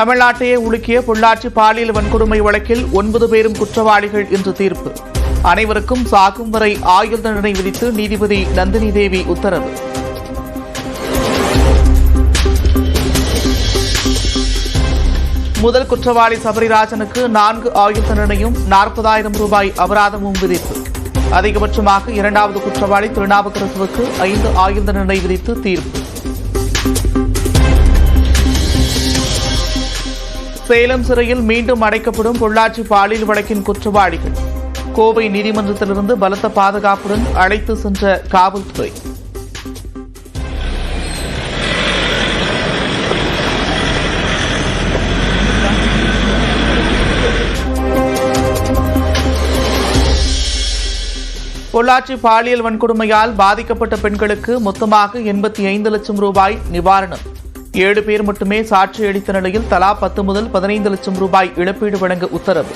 தமிழ்நாட்டையே உலுக்கிய பொள்ளாச்சி பாலியல் வன்கொடுமை வழக்கில் ஒன்பது பேரும் குற்றவாளிகள் என்று தீர்ப்பு. அனைவருக்கும் சாகும் வரை ஆயுள் தண்டனை விதித்து நீதிபதி நந்தினி தேவி உத்தரவு. முதல் குற்றவாளி சபரிராஜனுக்கு நான்கு ஆயுள் தண்டனையும் நாற்பதாயிரம் ரூபாய் அபராதமும் விதிப்பு. அதிகபட்சமாக இரண்டாவது குற்றவாளி திருநாவுக்கரசுவுக்கு ஐந்து ஆயுள் தண்டனை விதித்து தீர்ப்பு. சேலம் சிறையில் மீண்டும் அடைக்கப்படும் பொள்ளாச்சி பாலியல் வழக்கின் குற்றவாளிகள். கோவை நீதிமன்றத்திலிருந்து பலத்த பாதுகாப்புடன் அழைத்து சென்ற காவல்துறை. பொள்ளாச்சி பாலியல் வன்கொடுமையால் பாதிக்கப்பட்ட பெண்களுக்கு மொத்தமாக எண்பத்தி ஐந்து லட்சம் ரூபாய் நிவாரணம். ஏழு பேர் மட்டுமே சாட்சி அளித்த நிலையில் தலா பத்து முதல் பதினைந்து லட்சம் ரூபாய் இழப்பீடு வழங்க உத்தரவு.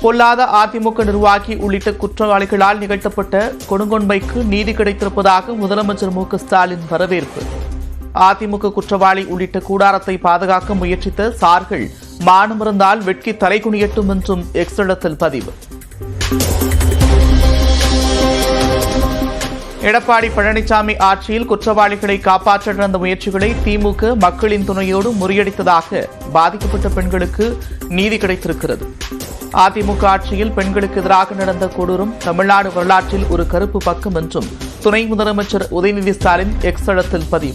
பொல்லாத அதிமுக நிர்வாகி உள்ளிட்ட குற்றவாளிகளால் நிகழ்த்தப்பட்ட கொடுங்கொன்மைக்கு நீதி கிடைத்திருப்பதாக முதலமைச்சர் மு ஸ்டாலின் வரவேற்பு. அதிமுக குற்றவாளி உள்ளிட்ட கூடாரத்தை பாதுகாக்க முயற்சித்த சார்கள் மானமிருந்தால் வெட்கி தலைகுனியட்டும் என்றும் எக்ஸலத்தில் பதிவு. எடப்பாடி பழனிசாமி ஆட்சியில் குற்றவாளிகளை காப்பாற்ற நடந்த முயற்சிகளை திமுக மக்களின் துணையோடு முறியடித்ததாக பாதிக்கப்பட்ட பெண்களுக்கு நீதி கிடைத்திருக்கிறது. அதிமுக ஆட்சியில் பெண்களுக்கு எதிராக நடந்த கொடூரம் தமிழ்நாடு வரலாற்றில் ஒரு கருப்பு பக்கம் என்றும் துணை முதலமைச்சர் உதயநிதி ஸ்டாலின் எக்ஸலத்தில் பதிவு.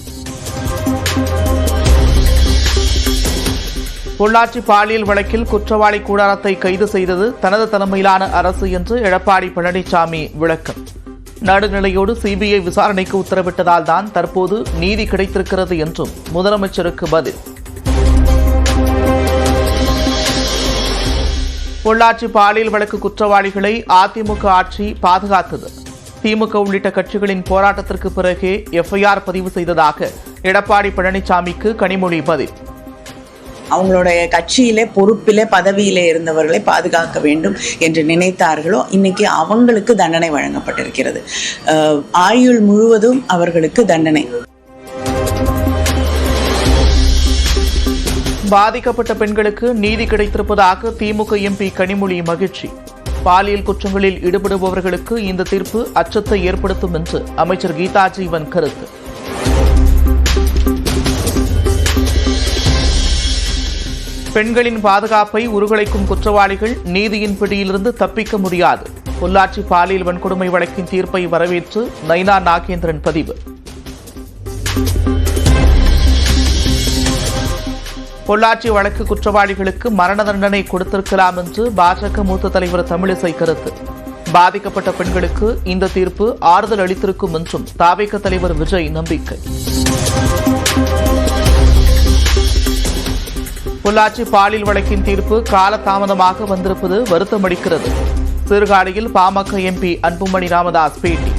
பொள்ளாச்சி பாலியல் வழக்கில் குற்றவாளி கூடாரத்தை கைது செய்தது தனது தலைமையிலான அரசு என்று எடப்பாடி பழனிசாமி விளக்கம். நடுநிலையோடு சிபிஐ விசாரணைக்கு உத்தரவிட்டதால் தான் தற்போது நீதி கிடைத்திருக்கிறது என்றும் முதலமைச்சருக்கு பதில். பொள்ளாச்சி பாலியல் வழக்கு குற்றவாளிகளை அதிமுக ஆட்சி பாதுகாத்தது. திமுக உள்ளிட்ட கட்சிகளின் போராட்டத்திற்கு பிறகே எஃப்ஐஆர் பதிவு செய்ததாக எடப்பாடி பழனிசாமிக்கு கனிமொழி பதில். அவங்களுடைய கட்சியிலே பொறுப்பிலே பதவியிலே இருந்தவர்களை பாதுகாக்க வேண்டும் என்று நினைத்தார்களோ இன்னைக்கு அவங்களுக்கு தண்டனை வழங்கப்பட்டிருக்கிறது. ஆயுள் முழுவதும் அவர்களுக்கு தண்டனை. பாதிக்கப்பட்ட பெண்களுக்கு நீதி கிடைத்திருப்பதாக திமுக எம்பி கனிமொழி மகிழ்ச்சி. பாலியல் குற்றங்களில் ஈடுபடுபவர்களுக்கு இந்த தீர்ப்பு அச்சத்தை ஏற்படுத்தும் என்று அமைச்சர் கீதா ஜீவன் கருத்து. பெண்களின் பாதுகாப்பை உருகுலைக்கும் குற்றவாளிகள் நீதியின் பிடியிலிருந்து தப்பிக்க முடியாது. பொள்ளாச்சி பாலியல் வன்கொடுமை வழக்கின் தீர்ப்பை வரவேற்று நைனா நாகேந்திரன் பதிவு. பொள்ளாச்சி வழக்கு குற்றவாளிகளுக்கு மரண தண்டனை கொடுத்திருக்கலாம் என்று பாஜக மூத்த தலைவர் தமிழிசை கருத்து. பாதிக்கப்பட்ட பெண்களுக்கு இந்த தீர்ப்பு ஆறுதல் அளித்திருக்கும் என்றும் தாவேக தலைவர் விஜய் நம்பிக்கை. பொள்ளாச்சி பாலியல் வழக்கின் தீர்ப்பு காலதாமதமாக வந்திருப்பது வருத்தமளிக்கிறது. சீர்காழியில் பாமக எம்பி அன்புமணி ராமதாஸ் பேட்டி.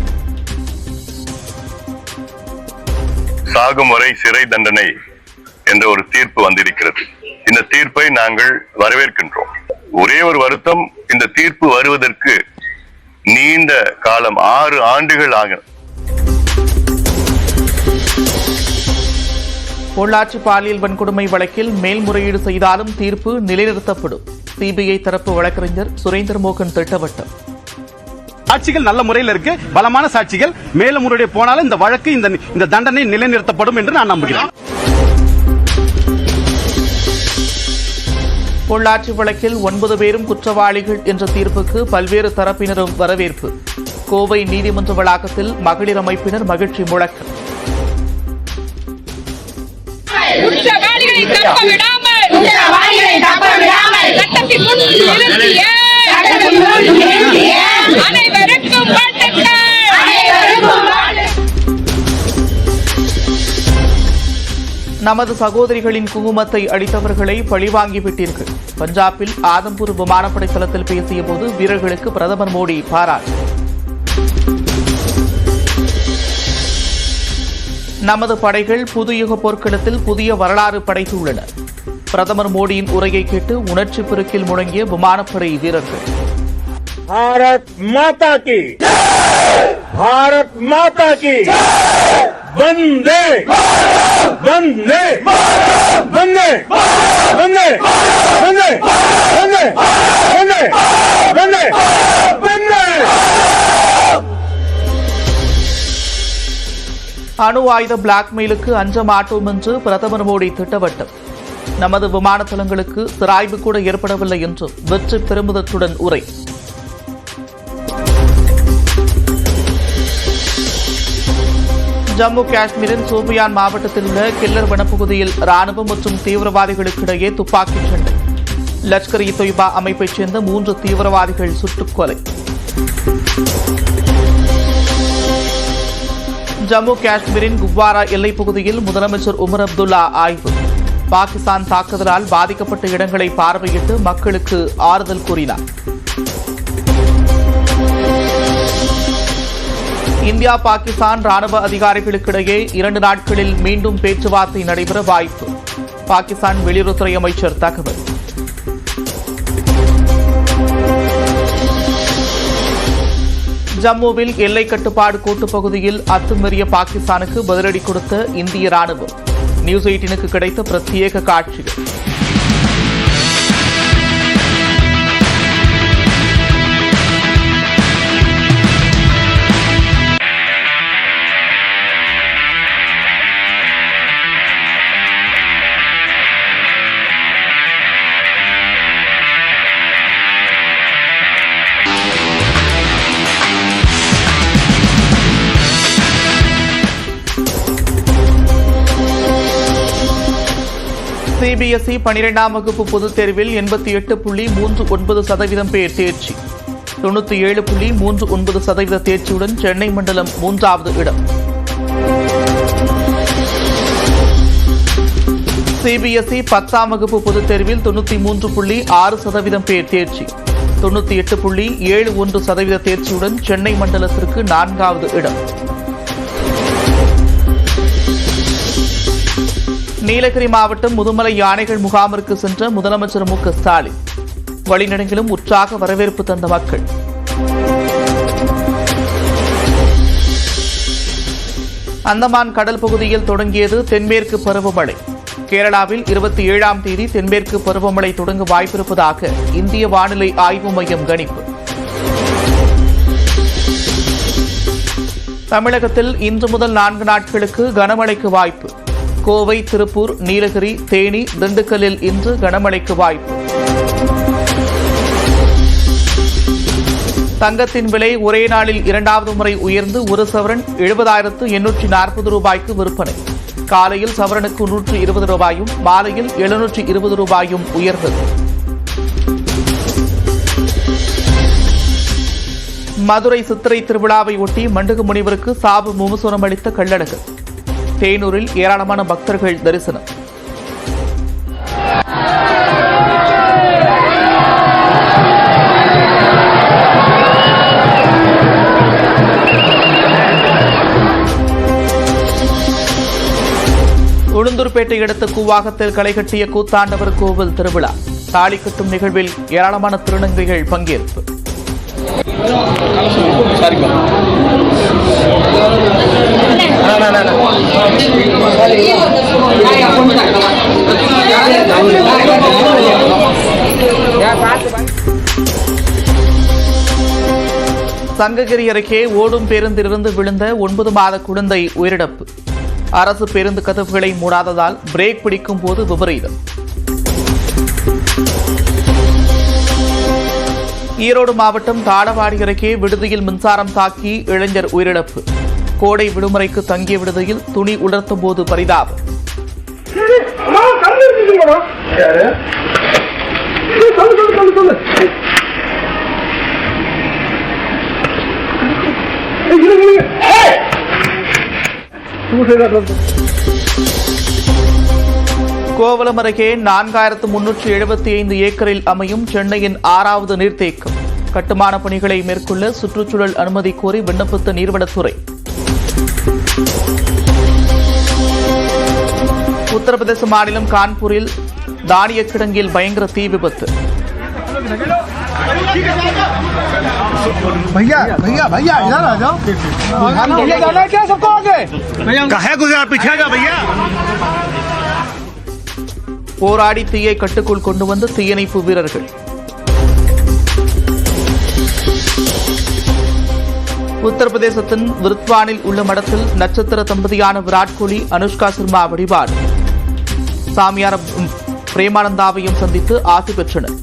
சாகும் வரை சிறை தண்டனை என்ற ஒரு தீர்ப்பு வந்திருக்கிறது. இந்த தீர்ப்பை நாங்கள் வரவேற்கின்றோம். ஒரே ஒரு வருத்தம் இந்த தீர்ப்பு வருவதற்கு நீண்ட காலம் ஆறு ஆண்டுகள் ஆகும் பொள்ளாச்சி பாலியல் வன்கொடுமை வழக்கில் மேல்முறையீடு செய்தாலும் தீர்ப்பு நிலைநிறுத்தப்படும். சிபிஐ தரப்பு வழக்கறிஞர் சுரேந்தர் மோகன் திட்டவட்டம். சாட்சிகள் நல்ல முறையில் இருக்கு. பலமான சாட்சிகள். மேலும் முறையை போனாலும் இந்த வழக்கு இந்த இந்த தண்டனை நிலைநிறுத்தப்படும் என்று நான் நம்புகிறேன். பொள்ளாச்சி வழக்கில் ஒன்பது பேரும் குற்றவாளிகள் என்ற தீர்ப்புக்கு பல்வேறு தரப்பினரும் வரவேற்பு. கோவை நீதிமன்ற வளாகத்தில் மகளிர் அமைப்பினர் மகிழ்ச்சி முழக்கம். குற்றவாளிகளை தப்ப விடாமல் குற்றவாளிகளை தப்ப விடாமல் சட்டத்தின் முன் நிறுத்திய சட்டத்தின் முன் நிறுத்திய அனைவருக்கும் வாழ்த்துக்கள். அனைவருக்கும் நமது சகோதரிகளின் குங்குமத்தை அடித்தவர்களை பழிவாங்கி விட்டீர்கள் பஞ்சாபில் ஆதம்பூர் விமானப்படை தளத்தில் பேசிய போது வீரர்களுக்கு பிரதமர் மோடி பாராட்டு. நமது படைகள் புதுயுக போர்க்களத்தில் புதிய வரலாறு படைத்துள்ளன. பிரதமர் மோடியின் உரையை கேட்டு உணர்ச்சி பெருக்கில் முழங்கிய விமானப்படை வீரர்கள். பாரத் மாதா கி பாரத் மாதா கி வந்தே! வந்தே! வந்தே! வந்தே! வந்தே! வந்தே! வந்தே! வந்தே! அணு ஆயுத பிளாக்மெயிலுக்கு அஞ்ச மாட்டோம் என்று பிரதமர் மோடி திட்டவட்டம். நமது விமான தளங்களுக்கு சிராய்வு கூட ஏற்படவில்லை என்று வெற்றி பெருமிதத்துடன் உரை. ஜம்மு காஷ்மீரின் சோபியான் மாவட்டத்தில் உள்ள கில்லர் வனப்பகுதியில் ராணுவம் மற்றும் தீவிரவாதிகளுக்கிடையே துப்பாக்கிச் சண்டை. லஷ்கர் இ தொய்பா அமைப்பைச் சேர்ந்த மூன்று தீவிரவாதிகள் சுட்டுக் கொலை. ஜம்மு காஷ்மீரின் குப்வாரா எல்லைப் பகுதியில் முதலமைச்சர் உமர் அப்துல்லா ஆய்வு. பாகிஸ்தான் தாக்குதலால் பாதிக்கப்பட்ட இடங்களை பார்வையிட்டு மக்களுக்கு ஆறுதல் கூறினார். இந்தியா பாகிஸ்தான் ராணுவ அதிகாரிகளுக்கிடையே இரண்டு நாட்களில் மீண்டும் பேச்சுவார்த்தை நடைபெற வாய்ப்பு. பாகிஸ்தான் வெளியுறவுத்துறை அமைச்சர் தகவல். ஜம்முவில் எல்லை கட்டுப்பாடு கோட்டுப் பகுதியில் அத்துமீறிய பாகிஸ்தானுக்கு பதிலடி கொடுத்த இந்திய ராணுவம். நியூஸ் எயிட்டினுக்கு கிடைத்த பிரத்யேக காட்சிகள். சிபிஎஸ்இ பனிரெண்டாம் வகுப்பு பொதுத் தேர்வில் எண்பத்தி எட்டு புள்ளி மூன்று ஒன்பது சதவீதம் பேர் தேர்ச்சி. தொண்ணூற்றி ஏழு புள்ளி மூன்று ஒன்பது சதவீத தேர்ச்சியுடன் சென்னை மண்டலம் மூன்றாவது இடம். சிபிஎஸ்இ பத்தாம் வகுப்பு பொதுத் தேர்வில் தொண்ணூற்றி மூன்று புள்ளி ஆறு சதவீதம் பேர் தேர்ச்சி. தொண்ணூற்றி எட்டு புள்ளி ஏழு ஒன்று சதவீத தேர்ச்சியுடன் சென்னை மண்டலத்திற்கு நான்காவது இடம். நீலகிரி மாவட்டம் முதுமலை யானைகள் முகாமிற்கு சென்ற முதலமைச்சர் மு க ஸ்டாலின். வழிநடங்கிலும் உற்சாக வரவேற்பு தந்த மக்கள். அந்தமான் கடல் பகுதியில் தொடங்கியது தென்மேற்கு பருவமழை. கேரளாவில் இருபத்தி ஏழாம் தேதி தென்மேற்கு பருவமழை தொடங்க வாய்ப்பிருப்பதாக இந்திய வானிலை ஆய்வு மையம் கணிப்பு. தமிழகத்தில் இன்று முதல் நான்கு நாட்களுக்கு கனமழைக்கு வாய்ப்பு. கோவை திருப்பூர் நீலகிரி தேனி திண்டுக்கல்லில் இன்று கனமழைக்கு வாய்ப்பு. தங்கத்தின் விலை ஒரே நாளில் இரண்டாவது முறை உயர்ந்து ஒரு சவரன் எழுபதாயிரத்து எண்ணூற்றி நாற்பது ரூபாய்க்கு விற்பனை. காலையில் சவரனுக்கு நூற்று இருபது ரூபாயும் மாலையில் எழுநூற்றி இருபது ரூபாயும் உயர்ந்தது. மதுரை சித்திரை திருவிழாவை ஒட்டி மண்டுகு முனிவருக்கு சாபு முமுசுரம் அளித்த கள்ளழகு தேனூரில் ஏராளமான பக்தர்கள் தரிசனம். உளுந்தூர்பேட்டை அடுத்த கூவாகத்தில் களைகட்டிய கூத்தாண்டவர் கோவில் திருவிழா. தாலி கட்டும் நிகழ்வில் ஏராளமான திருநங்கைகள் பங்கேற்பு. சங்ககிரி அருகே ஓடும் பேருந்திலிருந்து விழுந்த ஒன்பது மாத குழந்தை உயிரிழப்பு. அரசு பேருந்து கதவுகளை மூடாததால் பிரேக் பிடிக்கும் போது விபரீதம். ஈரோடு மாவட்டம் தாடவாடி அருகே விடுதியில் மின்சாரம் தாக்கி இளைஞர் உயிரிழப்பு. கோடை விடுமுறைக்கு தங்கிய விடுதியில் துணி உலர்த்தும் போது பரிதாபம். கோவலம் அருகே நான்காயிரத்து முன்னூற்று எழுபத்தி ஐந்து ஏக்கரில் அமையும் சென்னையின் ஆறாவது நீர்த்தேக்கம். கட்டுமான பணிகளை மேற்கொள்ள சுற்றுச்சூழல் அனுமதி கோரி விண்ணப்பித்த நீர்வளத்துறை உத்தரப்பிரதேச மாநிலம் கான்பூரில் தானிய கிடங்கில் பயங்கர தீ விபத்து भैया भैया भैया इधर आ जाओ ये जाना है क्या सबको आगे कहे गुजरा पीछे जा भैया போராடி தீயை கட்டுக்குள் கொண்டு வந்த தீயணைப்பு வீரர்கள் உத்தரப்பிரதேசத்தின் விருத்வானில் உள்ள மடத்தில் நட்சத்திர தம்பதியான விராட் கோலி அனுஷ்கா சர்மா வழிபாடு சாமியார் பிரேமானந்தாவையும் சந்தித்து ஆசி பெற்றனர்.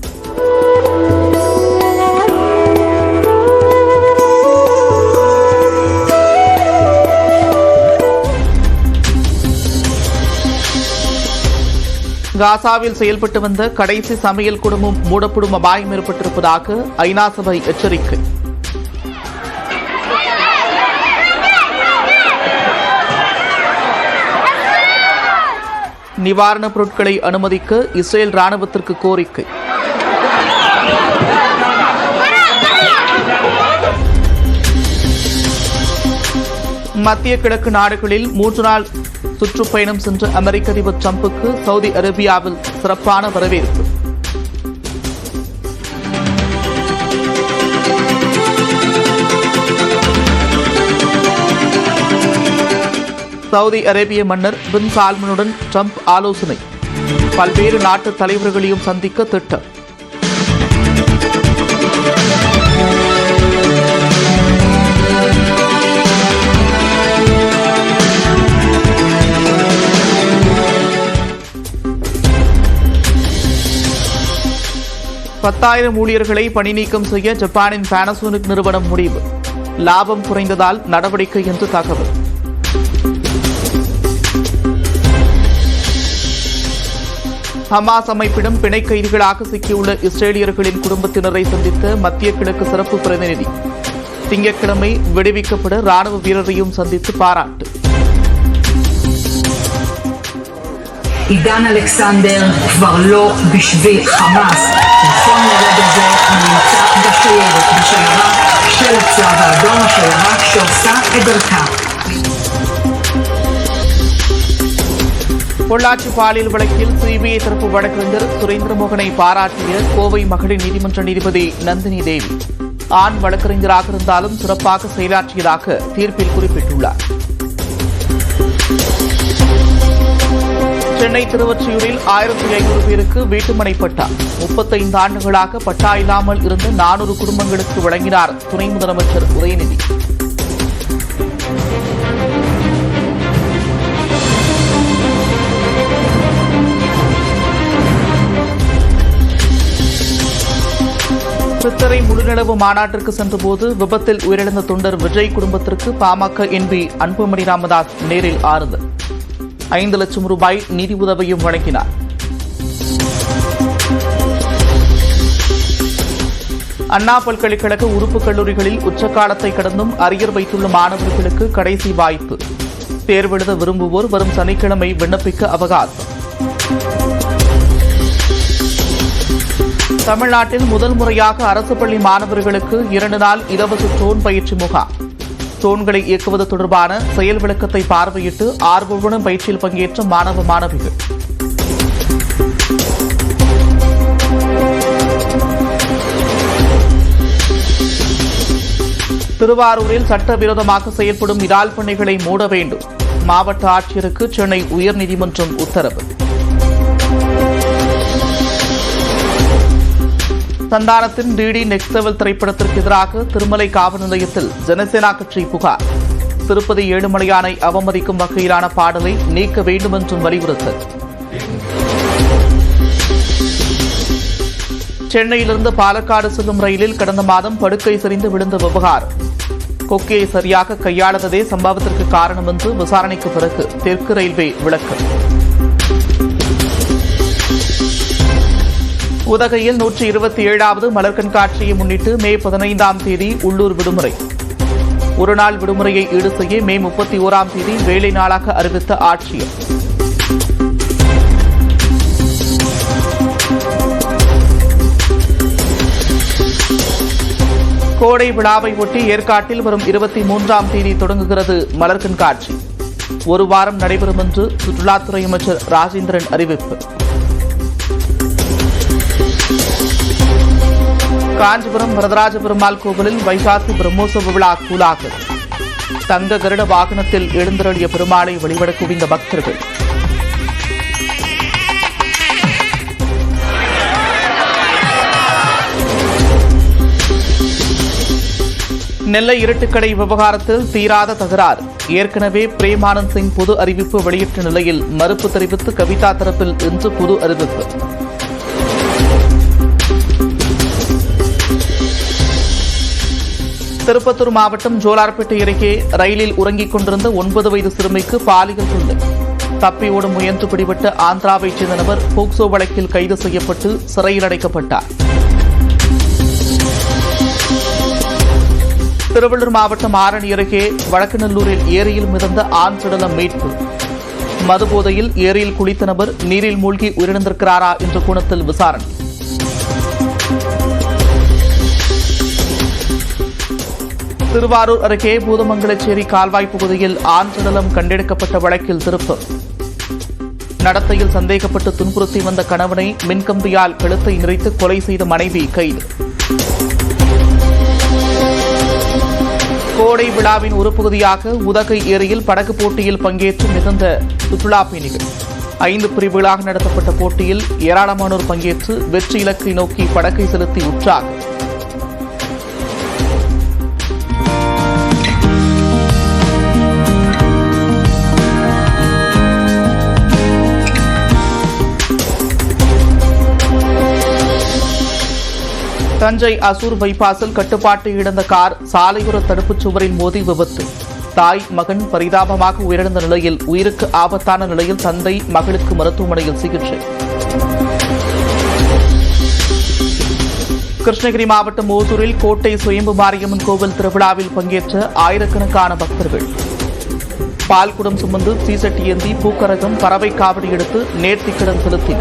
காசாவில் செயல்பட்டு வந்த கடைசி சமையல் குடும்பம் மூடப்படும் அபாயம் ஏற்பட்டிருப்பதாக ஐநா சபை எச்சரிக்கை. நிவாரணப் பொருட்களை அனுமதிக்க இஸ்ரேல் ராணுவத்திற்கு கோரிக்கை. மத்திய கிழக்கு நாடுகளில் மூன்று நாள் சுற்றுப்பயணம் சென்ற அமெரிக்க அதிபர் டிரம்புக்கு சவுதி அரேபியாவில் சிறப்பான வரவேற்பு. சவுதி அரேபிய மன்னர் பின் சால்மனுடன் ட்ரம்ப் ஆலோசனை. பல்வேறு நாட்டு தலைவர்களையும் சந்திக்க திட்டம். பத்தாயிரம் ஊழியர்களை பணி நீக்கம் செய்ய ஜப்பானின் பானசோனிக் நிறுவனம் முடிவு. லாபம் குறைந்ததால் நடவடிக்கை என்று தகவல். ஹமாஸ் அமைப்பிடம் பிணை கைதிகளாக சிக்கியுள்ள இஸ்ரேலியர்களின் குடும்பத்தினரை சந்தித்த மத்திய கிழக்கு சிறப்பு பிரதிநிதி திங்கட்கிழமை விடுவிக்கப்பட ராணுவ வீரரையும் சந்தித்து பாராட்டு עידן אלכסנדר כבר לא בשביל חמאס. נכון לרגע זה הוא נמצא בשיירת, בשיירה של הצלב האדום, השיירה שעושה את דרכה. பொள்ளாச்சி பாலியல் வழக்கில் சிபிஐ தரப்பு வழக்கறிஞர் சுரேந்திரமோகனை பாராட்டிய கோவை மகளிர் நீதிமன்ற நீதிபதி நந்தினி தேவி. ஆண் வழக்கறிஞராக இருந்தாலும் சிறப்பாக செயலாற்றியதாக தீர்ப்பில் குறிப்பிட்டுள்ளார். சென்னை திருவொற்றியூரில் ஆயிரத்தி ஐநூறு பேருக்கு வீட்டுமனை பட்டா. முப்பத்தைந்து ஆண்டுகளாக பட்டா இல்லாமல் இருந்த நானூறு குடும்பங்களுக்கு வழங்கினார் துணை முதலமைச்சர் உதயநிதி. சித்தரை முழுநிலவு மாநாட்டிற்கு சென்றபோது விபத்தில் உயிரிழந்த தொண்டர் விஜய் குடும்பத்திற்கு பாமக என்பி அன்புமணி ராமதாஸ் நேரில் ஆறுதல். ஐந்து லட்சம் ரூபாய் நிதி உதவியும் வழங்கினார். அண்ணா பல்கலைக்கழக உறுப்பு கல்லூரிகளில் உச்சக்காலத்தை கடந்தும் அரியர் வைத்துள்ள மாணவர்களுக்கு கடைசி வாய்ப்பு. தேர்வெழுத விரும்புவோர் வரும் சனிக்கிழமை விண்ணப்பிக்க அவகாசம். தமிழ்நாட்டில் முதல் முறையாக அரசு பள்ளி மாணவர்களுக்கு இரண்டு நாள் இலவச ட்ரோன் பயிற்சி முகாம். ட்ரோன்களை இயக்குவது தொடர்பான செயல் விளக்கத்தை பார்வையிட்டு ஆர்வமுடன் பயிற்சியில் பங்கேற்ற மாணவ மாணவிகள். திருவாரூரில் சட்டவிரோதமாக செயல்படும் இறால் பண்ணைகளை மூட வேண்டும். மாவட்ட ஆட்சியருக்கு சென்னை உயர்நீதிமன்றம் உத்தரவு. சந்தானத்தின் டிடி நெக்ஸ்ட் லெவல் திரைப்படத்திற்கு எதிராக திருமலை காவல் நிலையத்தில் ஜனசேனா கட்சி புகார். திருப்பதி ஏழுமலையானை அவமதிக்கும் வகையிலான பாடலை நீக்க வேண்டும் என்றும் வலியுறுத்தல். சென்னையிலிருந்து பாலக்காடு செல்லும் ரயிலில் கடந்த மாதம் படுக்கை சரிந்து விழுந்த விவகாரம் கொக்கியை சரியாக கையாளததே சம்பவத்திற்கு காரணம் என்று விசாரணைக்கு பிறகு தெற்கு ரயில்வே விளக்கம். உதகையில் நூற்றி இருபத்தி ஏழாவது மலர் கண்காட்சியை முன்னிட்டு மே பதினைந்தாம் தேதி உள்ளூர் விடுமுறை. ஒருநாள் விடுமுறையை ஈடு செய்ய மே முப்பத்தி ஓராம் தேதி வேலை நாளாக அறிவித்த ஆட்சியர். கோடை விழாவை ஒட்டி ஏற்காட்டில் வரும் இருபத்தி மூன்றாம் தேதி தொடங்குகிறது மலர் கண்காட்சி ஒரு வாரம் நடைபெறும் என்று சுற்றுலாத்துறை அமைச்சர் ராஜேந்திரன் அறிவிப்பு. காஞ்சிபுரம் வரதராஜ பெருமாள் கோவிலில் வைகாசி பிரம்மோற்சவ விழா கூலாக. தங்க கருட வாகனத்தில் எழுந்தருளிய பெருமாளை வழிபட குவிந்த பக்தர்கள். நெல்லை இருட்டுக்கடை விவகாரத்தில் தீராத தகராறு. ஏற்கனவே பிரேமானந்த் சிங் பொது அறிவிப்பு வெளியிட்ட நிலையில் மறுப்பு தெரிவித்து கவிதா தரப்பில் இன்று பொது அறிவிப்பு. திருப்பத்தூர் மாவட்டம் ஜோலார்பேட்டை அருகே ரயிலில் உறங்கிக் கொண்டிருந்த ஒன்பது வயது சிறுமிக்கு பாலியல் தொல்லை தப்பி ஓடும் முயன்று பிடிபட்ட ஆந்திராவைச் சேர்ந்த நபர் போக்சோ வழக்கில் கைது செய்யப்பட்டு சிறையில் அடைக்கப்பட்டார். திருவள்ளூர் மாவட்டம் ஆரணி அருகே வடக்குநல்லூரில் ஏரியில் மிதந்த ஆண் சடலம் மீட்பு. மதுபோதையில் ஏரியில் குளித்த நபர் நீரில் மூழ்கி உயிரிழந்திருக்கிறாரா என்ற கோணத்தில் விசாரணை. திருவாரூர் அருகே பூதமங்கலச்சேரி கால்வாய் பகுதியில் ஆண் சடலம் கண்டெடுக்கப்பட்ட வழக்கில் திருப்பு. நடத்தையில் சந்தேகப்பட்டு துன்புறுத்தி வந்த கணவனை மின்கம்பியால் கழுத்தை நிறைத்து கொலை செய்த மனைவி கைது. கோடை விழாவின் ஒரு பகுதியாக உதகை ஏரியில் படகு போட்டியில் பங்கேற்று மிகுந்த சுற்றுலா பயணிகள். ஐந்து பிரிவுகளாக நடத்தப்பட்ட போட்டியில் ஏராளமானோர் பங்கேற்று வெற்றி இலக்கை நோக்கி படகை செலுத்தி உற்சாகம் தஞ்சை அசூர் பைபாஸில் கட்டுப்பாட்டை இழந்த கார் சாலையோர தடுப்புச் சுவரில் மோதி விபத்து. தாய் மகன் பரிதாபமாக உயிரிழந்த நிலையில் உயிருக்கு ஆபத்தான நிலையில் தந்தை மகளுக்கு மருத்துவமனையில் சிகிச்சை. கிருஷ்ணகிரி மாவட்டம் ஓசூரில் கோட்டை சுயம்பு மாரியம்மன் கோவில் திருவிழாவில் பங்கேற்ற ஆயிரக்கணக்கான பக்தர்கள். பால்குடம் சுமந்து தீசட்டி ஏந்தி பூக்கரகம் பறவை காவடி எடுத்து நேர்த்திக்கடன் செலுத்தி.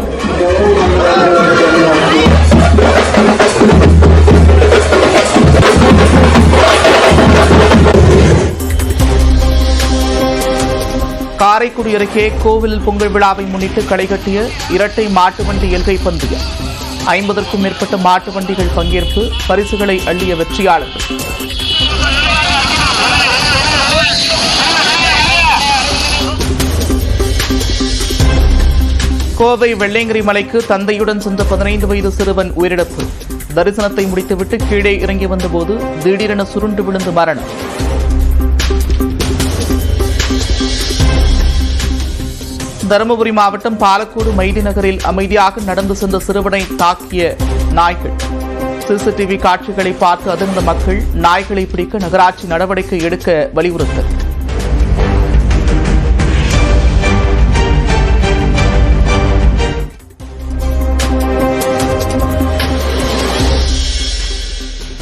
காரைக்குடி அருகே கோவிலில் பொங்கல் விழாவை முன்னிட்டு களைகட்டிய இரட்டை மாட்டு வண்டி எல்கை பந்தயம். ஐம்பதற்கும் மேற்பட்ட மாட்டு வண்டிகள் பங்கேற்பு பரிசுகளை அள்ளிய வெற்றியாளர்கள். கோவை வெள்ளையங்கிரி மலைக்கு தந்தையுடன் சென்ற பதினைந்து வயது சிறுவன் உயிரிழப்பு. தரிசனத்தை முடித்துவிட்டு கீழே இறங்கி வந்தபோது திடீரென சுருண்டு விழுந்து மரணம். தருமபுரி மாவட்டம் பாலக்கோடு மைதி நகரில் அமைதியாக நடந்து சென்ற சிறுவனை தாக்கிய நாய்கள். சிசிடிவி காட்சிகளை பார்த்து அதிர்ந்த மக்கள் நாய்களை பிடிக்க நகராட்சி நடவடிக்கை எடுக்க வலியுறுத்தல்.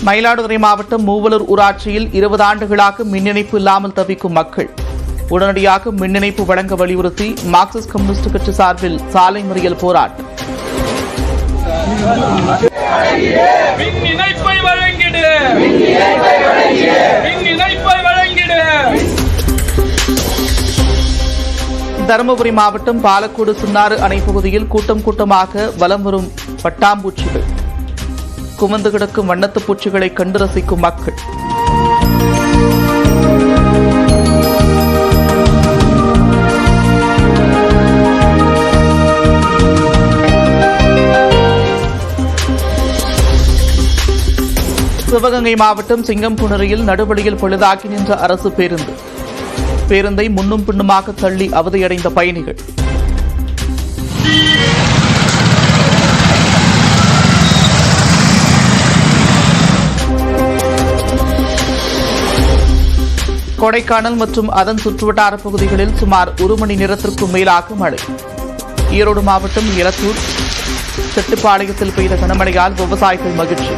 மயிலாடுதுறை மாவட்டம் மூவலூர் ஊராட்சியில் இருபது ஆண்டுகளாக மின் இணைப்பு இல்லாமல் தவிக்கும் மக்கள். உடனடியாக மின் இணைப்பு வழங்க வலியுறுத்தி மார்க்சிஸ்ட் கம்யூனிஸ்ட் கட்சி சார்பில் சாலை மறியல் போராட்டம். தருமபுரி மாவட்டம் பாலக்கோடு சின்னாறு அணை பகுதியில் கூட்டம் கூட்டமாக வலம் வரும் பட்டாம்பூச்சிகள். குமந்து கிடக்கும் வண்ணத்து பூச்சிகளை கண்டு ரசிக்கும் மக்கள். சிவகங்கை மாவட்டம் சிங்கம்புணரியில் நடுவழியில் பழுதாக்கி நின்ற அரசு பேருந்து. பேருந்தை முன்னும் பின்னுமாக தள்ளி அவதியடைந்த பயணிகள். கொடைக்கானல் மற்றும் அதன் சுற்றுவட்டார பகுதிகளில் சுமார் ஒரு மணி நேரத்திற்கும் மேலாக மழை. ஈரோடு மாவட்டம் இலத்தூர் செட்டுப்பாளையத்தில் பெய்த கனமழையால் விவசாயிகள் மகிழ்ச்சி.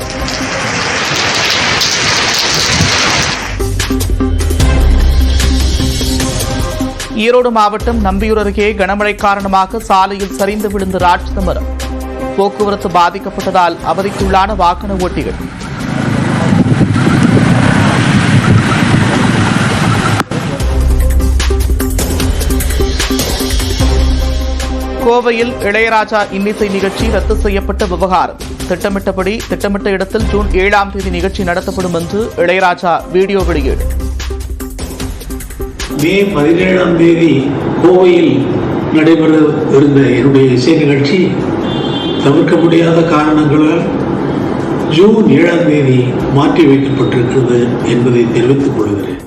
ஈரோடு மாவட்டம் நம்பியூர் அருகே கனமழை காரணமாக சாலையில் சரிந்து விழுந்த ராட்சத மரம். போக்குவரத்து பாதிக்கப்பட்டதால் அவதிக்குள்ளான வாகன ஓட்டிகள். கோவையில் இளையராஜா இன்னிசை நிகழ்ச்சி ரத்து செய்யப்பட்ட விவகாரம். திட்டமிட்டபடி திட்டமிட்ட இடத்தில் ஜூன் ஏழாம் தேதி நிகழ்ச்சி நடத்தப்படும் என்று இளையராஜா வீடியோ வெளியீடு. மே பதினேழாம் தேதி கோவையில் நடைபெற இருந்த என்னுடைய இசை நிகழ்ச்சி தவிர்க்க முடியாத காரணங்களால் ஜூன் ஏழாம் தேதி மாற்றி வைக்கப்பட்டிருக்கிறது என்பதை தெரிவித்துக் கொள்கிறேன்.